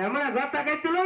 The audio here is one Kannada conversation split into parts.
এমন গত গেছিল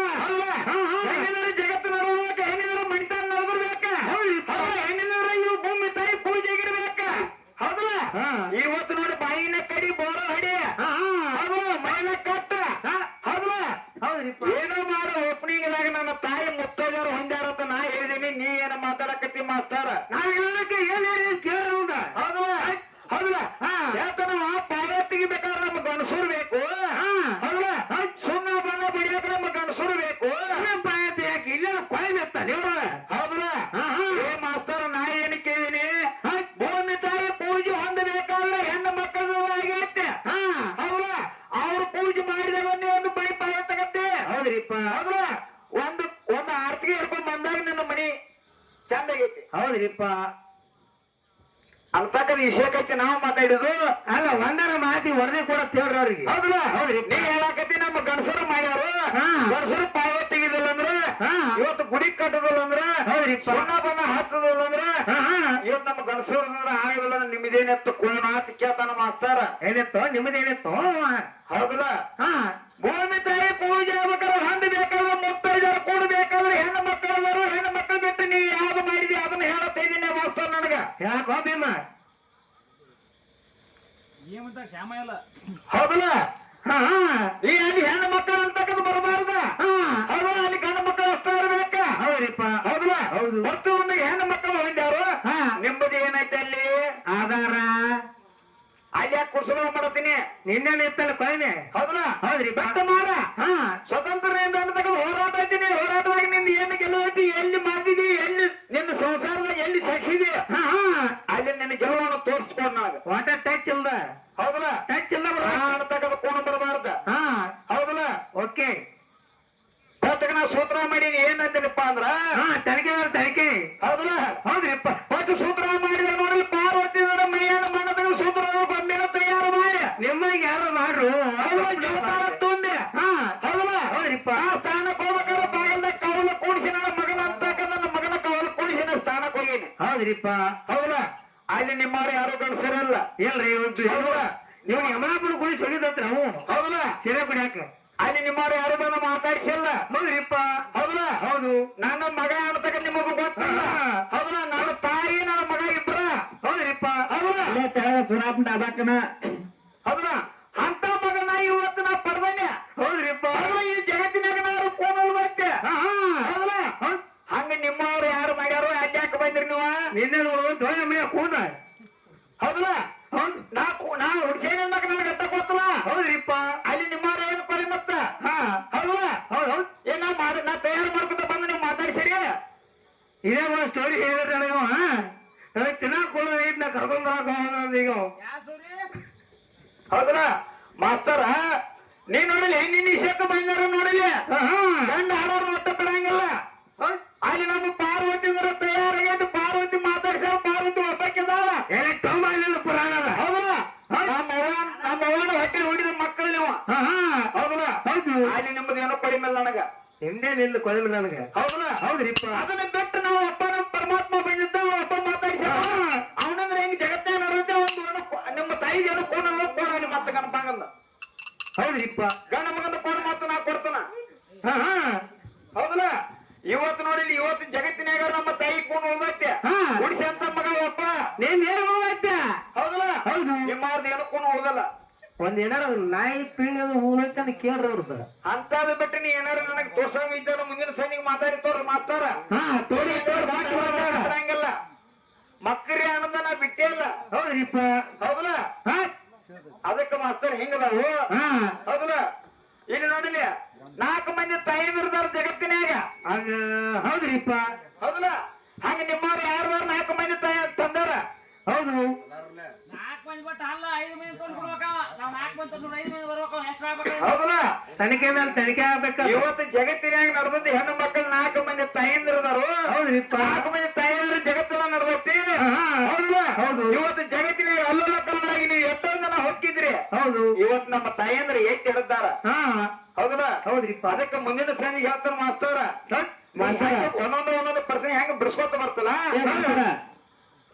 ಹೌದಲ್ಲ ಒಂದು ಒಂದು ಆರ್ತಿಗೆ ಹಿಡ್ಕೊಂಡ್ ಬಂದಾಗ ನಿನ್ನ ಮನಿ ಚಂದಾಗೈತಿ ಹೌದ್ರಿಪ್ಪ ಅಲ್ಪಕ ವಿಷಯಕ್ಕೆ ನಾವು ಮಾತಾಡಿದ್ರು ಅಲ್ಲ ಒಂದರ ಮಾತಿ ವರದಿ ಕೂಡ ತೇಳ್ರಿ ಅವ್ರಿಗೆ ಹೌದಲ್ಲ ಹೌದ್ರಿ. ನೀ ಹೇಳಕತ್ತಿ ನಮ್ಮ ಗಣಸರು ಮಾಡ್ಯಾರು. ಗಣಸರು ಪಾಯ ತೆಗಿದಿಲ್ಲ ಅಂದ್ರ. ಇವತ್ತು ಗುಡಿ ಕಟ್ಟದಲ್ಲ ಅಂದ್ರೆ. ಸುಣ್ಣ ಬಣ್ಣ ಹಚ್ಚದಿಲ್ಲ ಅಂದ್ರ ಹಾ ಹಾ. ಇವತ್ತು ನಮ್ಮ ಗಣಸರು ಅಂದ್ರ ನಿಮ್ದೇನಿತ್ತು ನಿಮ್ದೇನೆತ್ತು ಕೋಣ ಅಂತ ಕೇಳ್ತಾನ ಮಾಸ್ತಾರ. ಏನಿತ್ತು? ನಿಮ್ದೇನಿತ್ತು? ಹೌದಲ್ಲ? ಹಾ. ಭೂಮಿ ತಾಯಿ ಪೂಜೆ ಆಗ್ಬೇಕಾದ್ರೆ ಹಂದಿ ಬೇಕಾದ್ರೆ ಮುತ್ತೈದರ ಕೂಡ ಬೇಕಾದ್ರೆ ಹೆಣ್ಣು ಮಕ್ಕಳು ಹೆಣ್ಣು ಮಕ್ಕಳು ಬಿಟ್ಟು ನೀ ಯಾವ್ದು ಮಾಡಿದಿ ಅದನ್ನ ಹೇಳತ್ತ ಇದೀನಿ ಮಾಸ್ತಾರ ನನಗ. ಯಾಕೋ ಭೀಮ? ಏಮಂತ ಶ್ಯಾಮ ಇಲ್ಲ. ಹೌದಲ್ಲ? ಹಾ ಹಾ. ಈ ಅಲ್ಲಿ ಹೆಣ್ಣು ಮಕ್ಕಳು ಅಂತಕ್ಕದ್ದು ಬರಬಾರ್ದ? ಹಾ. ಹೌದಲ್ಲ ಅಲ್ಲಿ ಗಂಡು ಮಕ್ಕಳು ಅಷ್ಟೇ ಇರ್ಬೇಕ ಹೌದ್ರಿಪ್ಪ ಹೌದಲ್ಲ? ಹೌದು. ಒಟ್ಟು ಒಂದು ಹೆಣ್ಣು ಮಕ್ಕಳು ಹೊಂದ್ಯಾರು. ನಿಮ್ಮದು ಏನೈತೆ ಅಲ್ಲಿ? ಆಧಾರ. ಅಲ್ಲಿ ಯಾಕೆ ಕುರ್ಸಲ ಮಾಡತ್ತೀನಿ ನಿನ್ನೆ ನಿತ್ತಲ್ಲ ಕೊಯ್ನೆ. ಹೌದಲ್ಲ? ಹೌದ್ರಿ. ಬೆಟ್ಟ ಮಾಡ ಹಾ. ಸ್ವತಂತ್ರದಿಂದ ಅಂತಕ್ಕದ್ದು ಹೋರಾಟ ಐತೀನಿ ಹೋರಾಟವಾಗಿ ನಿಂದ ಏನು ಗೆಲ್ಲುವೈತಿ ಎಲ್ಲಿ ಮಾಡಿದಿ ಎಲ್ಲಿ ನಿನ್ನ ಸಂಸಾರದಾಗ ಎಲ್ಲಿ ಸಕ್ಸಿದಿ ಹಾ ಹಾ. ಅಲ್ಲಿ ನಿನ್ನ ಗೆಲುವನ್ನು ತೋರಿಸ್ಕೊಂಡ್ ವಾಟ ಟಚ್ ಇಲ್ದ. ಹೌದಲ್ಲ? ಟಚ್ ಇಲ್ಲ ಬರೋ ಅಂತಕ್ಕದ್ದು ಕೋಣ ಬರಬಾರ್ದ ಹಾ ಹೌದಲ್ಲ ಓಕೆ ಫಸ್ಟ್ಗೆ ನಾ ಸೂತ್ರ ಮಾಡೀನಿ ಏನಂತೀನಪ್ಪ ಅಂದ್ರ ಹಾ ತನಿಖೆ ತನಿಖೆ ಹೌದಲ್ಲ ಹೌದ್ರಿಪ್ಪ ಫಸ್ಟ್ ಸೂತ್ರ ಮಾಡಿದ ನೋಡಲಿ ಪಾರ್ವತಿ ಮೈಯಾನ ಮನದಾಗ ಸೂತ್ರ ಗೊಂಬಿನ ತಯಾರು ಮಾಡಿ ನಿಮಗೆ ಯಾರು ಮಾಡ್ರು ಹೌದಲ್ಲ ಜೋತಾರ ತುಂಬಿ ಹಾ ಹೌದಲ್ಲ ಹೌದ್ರಿಪ್ಪ ಆ ಸ್ಥಾನಕ್ಕೆ ಹೋಗ್ಬೇಕಾದ್ರೆ ಬಾಗಲ್ದಾಗ ಕಾವಲ ಕೂಡಿಸಿ ನನ್ನ ಮಗನ ನನ್ನ ಮಗನ ಕಾವಲು ಕೂಡಿಸಿ ನನ್ನ ಸ್ಥಾನಕ್ಕೆ ಹೋಗೀನಿ. ಹೌದ್ರಿಪ್ಪ. ಹೌದಾ? ಅಲ್ಲಿ ನಿಮ್ಮವ್ರು ಯಾರು ಗಂಡಸರಲ್ಲ ಇಲ್ರಿ ನೀವು ಯಮನಾಪುರ ಗುಡಿ ಸೊಗಿದತ್ರ ಹ್ಞೂ ಹೌದಲ್ಲ ಸೀರೆ ಕುಡಿಯಾಕ. ಅಲ್ಲಿ ನಿಮ್ಮವ್ರು ಯಾರು ಬಂದು ಮಾತಾಡಿಸಲ್ಲ? ಹೌದ್ರಿಪ್ಪ. ಹೌದಲ್ಲ ಹೌದು. ನನ್ನ ಮಗ ಅಂತಕ್ಕ ನಿಮಗೂ ಗೊತ್ತಲ್ಲ. ಹೌದಲ್ಲ ನನ್ನ ತಾಯಿ ನನ್ನ ಮಗ ಇಬ್ಬರ ಹೌದ್ರಿಪ್ಪ. ಹೌದಲ್ಲ ಚುನಾವಣೆ ಅದಾಕನ ಹೌದಲ್ಲ ಅಂತ ಮಗನ ಇವತ್ತು ನಾ ಪಡ್ದೇನೆ ಹೌದ್ರಿಪ್ಪ ಹೌದಲ್ಲ ಈ ಜಗತ್ತಿನಾಗ ನಾವು ಕೋಣ ಉಳ್ದೈತೆ ಹಾ ಹಾ ಹೌದಲ್ಲ ಹಂಗ ನಿಮ್ಮವ್ರು ಯಾರು ಮಾಡ್ಯಾರೋ ಅಲ್ಲಿ ಯಾಕೆ ಬಂದ್ರಿ ನೀವು ನಿನ್ನೆ ನೋಡು ದೊಣ್ಣೆ ಮನೆಯ ಕೂನ ಹೌದಲ್ಲ? ನಾ ಕೂ- ನಾ ಹುಡ್ಸೇನ್ ಅನ್ನಕ ನನಗೆ ಅರ್ಥ ಗೊತ್ತಲ್ಲ? ಹೌದ್ರಿಪ್ಪ. ಅಲ್ಲಿ ನಿಮ್ಮ ಏನು ಪರಿ ಮತ್ತ? ಹಾ. ಹೌದಲ್ಲ? ಹೌದ್ ಹೌದ್. ಏನ್ ನಾ ಮಾಡ ನಾ ತಯಾರು ಮಾಡ್ಕೊತ ಬಂದು ನೀವು ಮಾತಾಡ್ಸಿರಿ ಇದೇ ಒಂದು ಸ್ಟೋರಿ ಹೇಳಿದ್ರೆ ನನಗೆ ಅವ ನನಗೆ ತಿನ್ನಾಕ ಕೊಡ ಐದ್ನ ನಾ ಕರ್ಕೊಂಡು ಹೋಗೋದು ಈಗ ಅವ. ಯಾ ಸೂರಿ? ಹೌದಲ್ಲ? ಮಾಸ್ತರ ನೀ ನೋಡಿಲ್ಲ ನಿನ್ನ ವಿಷಯಕ್ಕೆ ಬಂದಾರ ಹಾ ಗಂಡ ಹಾಡೋರು ಮತ್ತೆ ಬಿಡಂಗಿಲ್ಲ ಹೌದ್? ಅಲ್ಲಿ ನಮ್ಮ ಪಾರ್ವತಿ ಅಂದ್ರೆ ತಯಾರಾಗೈತಿ ಪಾರ್ವತಿ ಮಾತಾಡ್ಸ್ಯಾವ ಪಾರ್ವತಿ ಒಬ್ಬಕ್ಕಿದಾಳ ಏನೇ ತೊಂಬಲಿಲ್ಲ ಪುರಾಣದ ಹೌದಲ್ಲ ನಮ್ಮ ಅವ್ವ ನಮ್ಮ ಅವ್ವನ ಹೊಟ್ಟೆ ಹೊಡಿದ ಮಕ್ಕಳು ನೀವು ಹಾ ಹಾ ಹೌದಲ್ಲ ಹೌದು ಅಲ್ಲಿ ನಿಮ್ಮದು ಏನೋ ಕಡಿಮೆ ಇಲ್ಲ ನನಗ ನಿಮ್ದೇ ನಿಲ್ಲು ನನಗೆ. ಹೌದಲ್ಲ ಹೌದ್ರಿಪ್ಪ ಅದನ್ನ ಬಿಟ್ಟು ನಾವು ಅಪ್ಪ ನಮ್ಮ ಪರಮಾತ್ಮ ಬಂದಿದ್ದ ಅಪ್ಪ ಮಾತಾಡಿಸ. ಅವನಂದ್ರೆ ಹೆಂಗ್ ಜಗತ್ತೇ ನಡೆದ ಒಂದು ನಿಮ್ಮ ತಾಯಿ ಏನು ಕೋಣ ಕೋಣ ನಿಮ್ಮ ಮತ್ತೆ ಗಣಪಾಗಂದ. ಹೌದ್ರಿಪ್ಪ ಗಣ ಮಗಂದ ಕೋಣ ಮಾತು ನಾ ಕೊಡ್ತಾನ. ಹಾ ಹೌದಲ್ಲ? ಇವತ್ತು ನೋಡಿ ಇವತ್ತು ಜಗತ್ತಿನಾಗ ನಮ್ಮ ತಾಯಿ ಕೋಣ ಉಳ್ದೈತೆ. ಉಡಿಸಿ ಅಂತ ಮಗ ಅಪ್ಪ. ನೀನ್ ಏನು ಹೋಗೈತೆ ಹೌದಲ್ಲ? ಹೌದು. ನಿಮ್ಮವ್ರದ್ದು ಏನು ಕೋಣ ಉಳ್ದಲ್ಲ. ಒಂದ್ ಏನಾರ ನಾಯಿ ಪಿಂಡಿ ಅದು ಅಂತ ಕೇಳ್ರಿ ಅವ್ರದ್ದು ಅಂತಾದ ಬಿಟ್ಟು ನೀ ಏನಾರ ನನಗೆ ತೋರ್ಸಂಗ ಇದ್ದಾರ ಮುಂದಿನ ಸೈನಿಕ ಮಾತಾಡಿ ತೋರ್ ಮಾತಾರ ಹಂಗಲ್ಲ ಮಕ್ಕರಿ ಅನ್ನೋದ ನಾ ಬಿಟ್ಟೇ ಇಲ್ಲ. ಹೌದ್ರಿಪ್ಪ ಹೌದಲ್ಲ ಹಾ. ಅದಕ್ಕೆ ಮಾಸ್ತರ್ ಹಿಂಗದಾವು. ಹಾ. ಹೌದಲ್ಲ ಇಲ್ಲಿ ನೋಡಿಲ್ಲ ನಾಲ್ಕು ಮಂದಿ ತಾಯಿ ಬಿರ್ದಾರ ಜಗತ್ತಿನಾಗ ಹೌದ್ರಿಪ್ಪ ಹೌದಲ್ಲ ಹಂಗ ನಿಮ್ಮವ್ರ ಯಾರು ನಾಲ್ಕು ಮಂದಿ ತಾಯಿ ತಂದಾರ? ಹೌದು. ತನಿಖೆ ಮೇಲೆ ತನಿಖೆ ಆಗ್ಬೇಕ. ಇವತ್ತು ಜಗತ್ತಿನಾಗ ನಡೆದದ್ದು ಹೆಣ್ಣು ಮಕ್ಕಳು ನಾಲ್ಕು ಮಂದಿ ತಾಯಿಂದಿರದಾರು. ಹೌದ್ರಿ ನಾಲ್ಕು ಮಂದಿ ತಾಯಿಯವರು ಜಗತ್ತೆಲ್ಲ ನಡೆದೈತಿ ಹೌದು. ಇವತ್ತು ಜಗತ್ತಿನಾಗ ಅಲ್ಲಲ್ಲ ಕಲ್ಲಾಗಿ ನೀವು ಎಷ್ಟೊಂದು ಜನ ಹೊಕ್ಕಿದ್ರಿ. ಹೌದು. ಇವತ್ತು ನಮ್ಮ ತಾಯಿಯಂದ್ರೆ ಎತ್ತಿ ಹಿಡಿದಾರ. ಹಾ. ಹೌದಲ್ಲ? ಹೌದ್ರಿ ಅದಕ್ಕೆ ಮುಂದಿನ ಸಂಜೆಗೆ ಹೇಳ್ತಾರ ಮಾಸ್ತರ. ಒಂದೊಂದು ಒಂದೊಂದು ಪರ್ಸನ್ ಹೆಂಗ ಬಿಡಿಸ್ಕೊತ ಬರ್ತಲ್ಲ?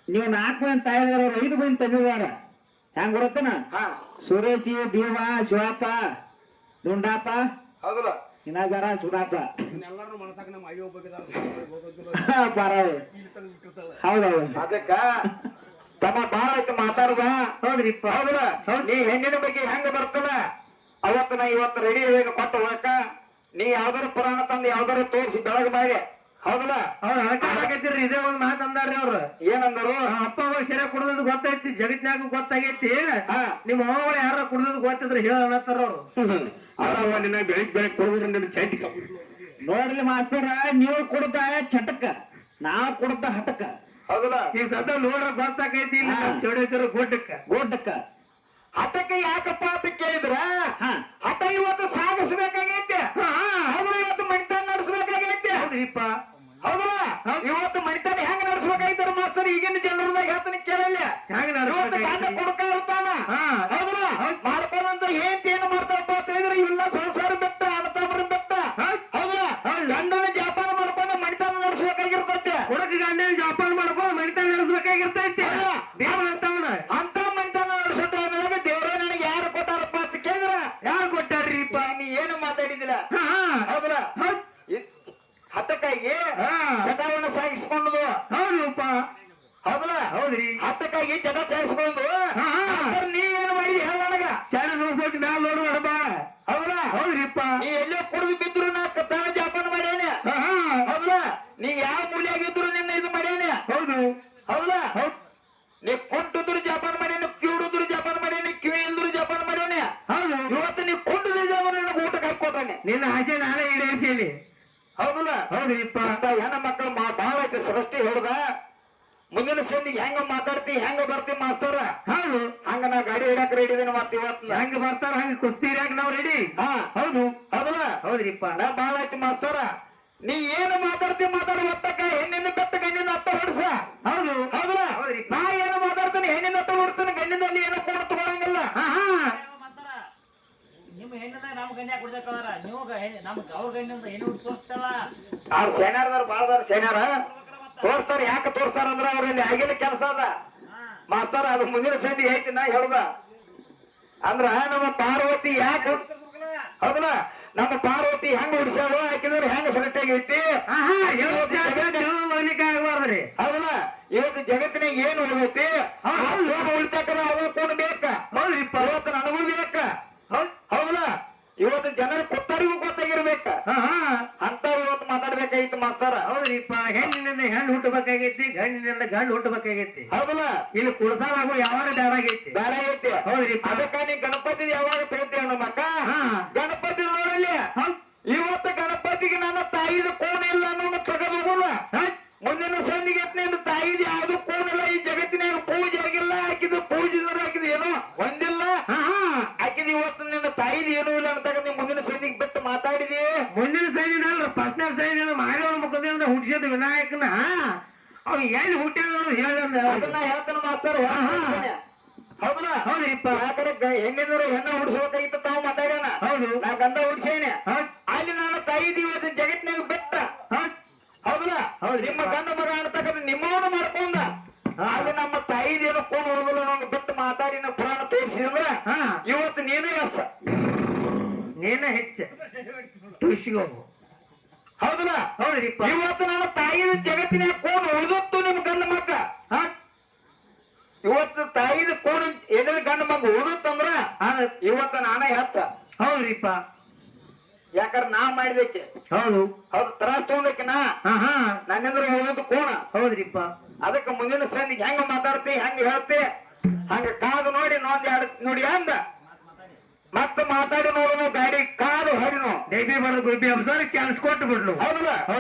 ನೀವು ನಾಲ್ಕು ಮಂದಿ ತಾಯಿದಾರ ಐದು ಮಂದಿ ತಂದಿದಾರ ಹೆಂಗ್ ಬರುತ್ತನ? ಹಾ. ಸುರೇಶಿ ಭೀಮ ಶಿವಪ್ಪ ದುಂಡಾಪ ಹೌದಲ್ಲ. ಇನ್ನಾಗಾರ ಸುಡಾಪ ಹೌದೌದು. ಅದಕ್ಕ ತಮ್ಮ ಬಾಳ ಐತಿ ಮಾತಾಡುದ. ಹೌದ್ರಿಪ್ಪ. ಹೌದಲ್ಲ? ನೀ ಹೆಣ್ಣಿನ ಬಗ್ಗೆ ಹೆಂಗ ಬರ್ತಲ್ಲ? ಅವತ್ತ ನಾ ಇವತ್ತು ರೆಡಿ ಕೊಟ್ಟು ಹೋಗಕ್ಕ ನೀ ಯಾವ್ದಾರು ಪುರಾಣ ತಂದು ಯಾವ್ದಾರು ತೋರಿಸಿ ಬೆಳಗ್ಗೆ ಮಾಡಿ ಹೌದಲ್ಲ? ಅವ್ರು ಹಣಕಾಗತ್ತಿರ್ರಿ ಇದೇ ಒಂದ್ ಮಾತು ಅಂದಾರ್ರಿ ಅವ್ರು. ಏನಂದರು? ಅಪ್ಪ ಅವಾಗ ಸೆರೆ ಕುಡ್ದದ್ ಗೊತ್ತೈತಿ ಜಗತ್ನಾಗ ಗೊತ್ತಾಗೈತಿ. ನಿಮ್ಮ ಅವ್ವ ಯಾರ ಕುಡ್ದದ್ ಗೊತ್ತಿದ್ರೆ ಹೇಳ ಅನ್ನತ್ತಾರ ಅವ್ರು. ಅವ್ರವ್ವ ನಿನ್ನ ಬೆಳಿಗ್ ಬೆಳಿಗ್ ಕೊಡುದ್ರ ನಿನ್ನ ಚೈಟಿ ನೋಡ್ರಿ ಮಾಸ್ತರ ನೀವು ಕುಡ್ದ ಚಟಕ ನಾ ಕುಡ್ದ ಹಟಕ. ಹೌದಲ್ಲ? ಈಗ ಸದ ನೋಡ್ರ ಗೊತ್ತಾಗೈತಿ ಇಲ್ಲಿ ಚೌಡೇಶ್ವರ ಗೋಟಕ್ಕ ಗೋಟಕ್ಕ ಹಟಕ ಯಾಕಪ್ಪ ಅಂತ ಕೇಳಿದ್ರ. ಹಠ ಇವತ್ತು ಸಾಗಿಸ್ಬೇಕಾಗೈತೆ. ಹೌದು ಇವತ್ತು ಮಣಿತಾನ ಹೌದ್ರಿಪ್ಪ ಹೌದಲ್ಲ ಇವತ್ತು ಮಣಿತಾನ ಹೆಂಗ್ ನಡೆಸಬೇಕಾಯ್ತಾರ ಮಾಸ್ತರ್? ಈಗಿನ ಜನರದಾಗ ಹೇಳ್ತಾನೆ ಕೇಳಲ್ಲ. ಹೆಂಗ್ ನಡ್ಸ್ಬೇಕಾಗೈತಿ? ಕುಡ್ಕ ಇರ್ತಾನ. ಹೌದಲ್ಲ ಮಾಡ್ಕೊಂಡಂತ ಏನ್ ಏನು ಮಾಡ್ತಾರಪ್ಪ ಅಂತ ಹೇಳಿದ್ರೆ ಇವೆಲ್ಲ ಸಂಸಾರ ಬೆಟ್ಟ ಅಣ್ಣತಮ್ಮರ ಬೆಟ್ಟ. ಹೌದ್. ಹೌದಲ್ಲ ಗಂಡನ ಜಾಪಾನ ಮಾಡ್ಕೊಂಡು ಮಣಿತನ ನಡೆಸ್ಬೇಕಾಗಿರ್ತೈತೆ. ಕುಡಕ ಗಂಡನ ಜೋಪಾನ ಮಾಡ್ಕೊಂಡು ಮಣಿತನ ನಡೆಸ್ಬೇಕಾಗಿರ್ತೈತಿ ಹೌದಾ? ದೇವ್ರ ಅಂತಾವನ ಅಂತ ಮಣಿತಾನ ನಡೆಸೋ ಟೈಮ್ನಾಗ ದೇವ್ರ ನನಗೆ ಯಾರು ಕೊಟ್ಟಾರಪ್ಪ ಅಂತ ಕೇಳಿದ್ರ ಯಾರು ಕೊಟ್ಟಾರ್ರಿಪ್ಪ ನೀ ಏನು ಮಾತಾಡಿದಿಲ್ಲ ಹಾ ಹೌದಲ್ಲ ಹೌದ್. ಹತ್ತಕ್ಕಾಗಿ ಹಾ. ಚಟವನ್ನು ಸಾಗಿಸ್ಕೊಂಡು ಹೌದಪ್ಪ. ಹೌದಲ್ಲ? ಹೌದ್ರಿ. ಹತ್ತಕ್ಕಾಗಿ ಚಟ ಸಾಗಿಸ್ಕೊಂಡು ನೀ ಏನು ಮಾಡಿದಿ ಹೇಳ ನನಗ. ಚಾಡ ನೋಡ್ಬೇಕು ಮ್ಯಾಲ ನೋಡು ಹೌದಲ್ಲ? ಹೌದ್ರಿಪ್ಪ. ನೀ ಎಲ್ಲೋ ಕುಡಿದು ಬಿದ್ರು ನಾ ಕತ್ತಾನ ಜಾಪನ ಮಾಡ್ಯಾನೆ. ಹಾ. ಹೌದಲ್ಲ? ನೀ ಯಾವ ಮೂಲಿಯಾಗಿದ್ರು ನಿನ್ನ ಇದು ಮಾಡ್ಯಾನೆ. ಹೌದು. ಹೌದಲ್ಲ? ಹೌದು. ನೀ ಕೊಟ್ಟಿದ್ರು ಜಾಪಾನ ಮಾಡ್ಯಾನೆ ಕಿವಿಡಿದ್ರು ಜಾಪಾನ ಮಾಡ್ಯಾನೆ ಕಿವಿ ಇಲ್ದ್ರು ಜಾಪಾನ ಮಾಡ್ಯಾನೆ. ಹೌದು. ಇವತ್ತು ನೀ ಕೊಂಡು ನನಗೆ ಊಟಕ್ಕೆ ಹಾಕೊತಾನೆ ನಿನ್ನ ಆಸೆ ನಾನೇ ಈಡೇರಿಸೀನಿ. ಹೌದಲ್ಲ? ಹೌದ್ರಿಪ್ಪ ಅಂತ ಹೆಣ್ಣ ಮಕ್ಕಳು ಮಾ ಬಾಳ ಐತಿ ಸೃಷ್ಟಿ ಹೇಳ್ದ. ಮುಂದಿನ ಸಂದಿಗೆ ಹೆಂಗ ಮಾತಾಡ್ತಿ ಹೆಂಗ ಬರ್ತಿ ಮಾಸ್ತರ? ಹೌದು. ಹಂಗ ನಾ ಗಾಡಿ ಹಿಡಕ್ ರೆಡಿ ಇದೀನಿ ಮತ್ತೆ ಇವತ್ತು ಹೆಂಗ ಬರ್ತಾರ ಹಂಗ ಕುಸ್ತಿರ್ಯಾಕ ನಾವ್ ರೆಡಿ ಹಾ. ಹೌದು. ಹೌದಲ್ಲ? ಹೌದ್ರಿಪ್ಪ. ನಾ ಬಾಳ ಐತಿ ಮಾಸ್ತರ. ನೀ ಏನು ಮಾತಾಡ್ತಿ ಮಾತಾಡ ಒತ್ತಕ್ಕ ಹೆಣ್ಣಿನ ಕತ್ತ ಗಂಡಿನ ಅತ್ತ ಹೊಡ್ಸ. ಹೌದು. ಹೌದಲ್ಲ? ಹೌದ್ರಿ ನಾ ಏನು ಮಾತಾಡ್ತೀನಿ ಹೆಣ್ಣಿನ ಅತ್ತ ಹೊಡ್ತೀನಿ ಗಂಡಿನಲ್ಲಿ ಏನು ಕೂಡ ಹಾ ಹಾ ನಿಮ್ಮ ನೀವು ಅವ್ರ ಬಾಳದಾರ ಸೇನಾರ ತೋರ್ಸ್ತಾರ ಯಾಕೆ ತೋರ್ಸ್ತಾರ ಅಂದ್ರ ಅವ್ರಲ್ಲಿ ಆಗಿಲ್ಲ ಕೆಲಸ ಅದ. ಮಾಸ್ತಾರ ಅದು ಮುಂದಿನ ಸಂದಿ ಐತಿ ನಾ ಹೇಳ್ದ. ಅಂದ್ರ ನಮ್ಮ ಪಾರ್ವತಿ ಯಾಕೆ ಹೌದಲ್ಲ? ನಮ್ಮ ಪಾರ್ವತಿ ಹೆಂಗ್ ಹುಡ್ಸ್ಯಾವ ಹಾಕಿದ್ರೆ ಹೆಂಗ್ ಸೆಲೆಕ್ಟ್ ಆಗೈತಿ ಆಗ್ಬಾರ್ದ್ರಿ. ಹೌದಲ್ಲ? ಇವತ್ತು ಜಗತ್ತಿನಾಗ ಏನು ಉಳಿದೈತಿ ಉಳಿತಾಕರ ಅವ್ರು ಫೋನ್ ಬೇಕ ಹೌದ್ರಿಪ್ಪ. ಪಾರ್ವತನ ನನಗೂ ಬೇಕ. ಇವತ್ತು ಜನರು ಗೊತ್ತಾಗಿರ್ಬೇಕ ಹಾ ಹಾ. ಅಂತ ಇವತ್ತು ಮಾತಾಡ್ಬೇಕಾಗಿತ್ತು ಮಾಸ್ತರ. ಹೌದ್ರಿಪ್ಪ ಹೆಣ್ಣಿನಿಂದ ಹೆಣ್ಣು ಹುಟ್ಟಬೇಕಾಗೈತಿ ಗಂಡಿನಿಂದ ಗಂಡು ಹುಟ್ಟಬೇಕಾಗೈತಿ. ಹೌದಲ್ಲ? ಇಲ್ಲಿ ಕುಡ್ದಾಗು ಯಾವಾಗ ಬ್ಯಾಡಾಗೈತಿ ಬೇಡ ಐತಿ ಹೌದ್ರಿಪ್ಪ ಅದಕ್ಕ ನೀ ಗಣಪತಿ ಯಾವಾಗ ತೆಗಿತೀಯ ನಮ್ಮಕ್ಕ ಹಾ. ಗಣಪತಿ ನೋಡಲಿ ಹೌದ್. ಇವತ್ತು ಗಣಪತಿಗೆ ನನ್ನ ತಾಯಿದ ಕೋಣ ಇಲ್ಲ ಅನ್ನೋದು ತೆಗೆದು. ಮುಂದಿನ ಸಂದಿಗೆ ತಾಯಿದ ಯಾವ್ದು ಕೋಣಿಲ್ಲ ಈ ಜಗತ್ತಿನಾಗ ಪೂಜೆ ಆಗಿಲ್ಲ ಆಕಿದ ಪೂಜೆ ಆಕಿದ ಏನೋ ಒಂದಿಲ್ಲ ಹಾ ಹಾ ಆಕಿದ ಇವತ್ತು ನಿನ್ನ ತಾಯಿದ ಏನೂ ಇಲ್ಲ ಅಂತ ನೀ ಮುಂದಿನ ಸಂದಿಗೆ ಬಿಟ್ಟು ಮಾತಾಡಿದಿ? ಮುಂದಿನ ಸೈನಿನ ಪರ್ಸನಲ್ ಸೈನಿನ ಮಾನವನ ಮುಖದಿಂದ ಹುಟ್ಟಿಸಿದ ವಿನಾಯಕನ. ಅವ್ನು ಎಲ್ಲಿ ಹುಟ್ಟ್ಯಾನ ಹೇಳಂದ ಅದನ್ನ ಹೇಳ್ತಾನ ಮಾಸ್ತರ ಹೌದಲ್ಲ? ಹೌದ್ರಿಪ್ಪ ಯಾಕಡೆ ಗ- ಹೆಣ್ಣಿನವರು ಹೆಣ್ಣ ಹುಡ್ಸ್ಬೇಕಾಗಿತ್ತು ತಾವು ಮಾತಾಡ್ಯಾನ? ಹೌದು. ನಾ ಗಂಧ ಹುಡ್ಸೇನೆ. ಅಲ್ಲಿ ನಾನು ತಾಯಿ ಇವತ್ತು ಜಗತ್ತಿನಾಗ ಬಿಟ್ಟ. ಹೌದ್. ಹೌದಲ್ಲ? ಹೌದು. ನಿಮ್ಮ ಗಂಡ ಮಗ ಅಂತಕ್ಕಂಥ ನಿಮ್ಮವನು ಮಾಡ್ಕೊಂಡ. ಅದು ನಮ್ಮ ತಾಯಿದೇನು ಕೋನ್ ಹುಡುಗಲು ನಂಗೆ ಬಿಟ್ಟು ಮಾತಾಡಿ ನಾ ಪುರಾಣ ತೋರಿಸಿದ್ರ? ಹಾ. ಇವತ್ತು ನೀನೇ ಎಸ್ ನೀನ ಹೆಚ್ಚ. ತುಳ್ಸಿಗೆ ಹೌದಲ್ಲ? ಹೌದ್ರಿಪ್ಪ ಇವತ್ತು ನನ್ನ ತಾಯಿದ ಜಗತ್ತಿನ ಕೋಣ ಉಳಿದತ್ತು ನಿಮ್ ಗಂಡ ಮಕ್ಕ ಹಾ? ಇವತ್ತು ತಾಯಿದ ಕೋಣ ಎದ್ರ ಗಂಡ ಮಗ ಉಳಿದತ್ತಂದ್ರ ಇವತ್ತ ನಾನೇ ಹೆಚ್ಚ ಹೌದ್ರಿಪ್ಪ. ಯಾಕಂದ್ರೆ ನಾ ಮಾಡಿದಕ್ಕೆ ಹೌದು. ಹೌದು ತ್ರಾಸ್ ತಗೊಂಡಕ್ಕೆ ನಾ. ಹಾ ಹಾ. ನನ್ನಿಂದ್ರ ಉಳಿದದ್ದು ಕೋಣ. ಹೌದ್ರಿಪ್ಪ. ಅದಕ್ಕೆ ಮುಂದಿನ ಸಂದಿಗೆ ಹೆಂಗ ಮಾತಾಡ್ತಿ ಹೆಂಗ ಹೇಳ್ತಿ ಹಂಗ ಕಾದು ನೋಡಿ ನೋಂದ್ ಎರಡು ನೋಡಿ ಅಂದ. ಮತ್ತೆ ಮಾತಾಡಿ ನೋಡೋನು ಗಾಡಿ ಕಾದು ಹರಿನು ಡೈಬಿ ಬರೋದು ಗುಬ್ಬಿ ಅಬ್ಸರ್ ಚಾನ್ಸ್ ಕೊಟ್ಟು ಬಿಡ್ಲು ಹೌದಲ್ಲ? ಹೌದು.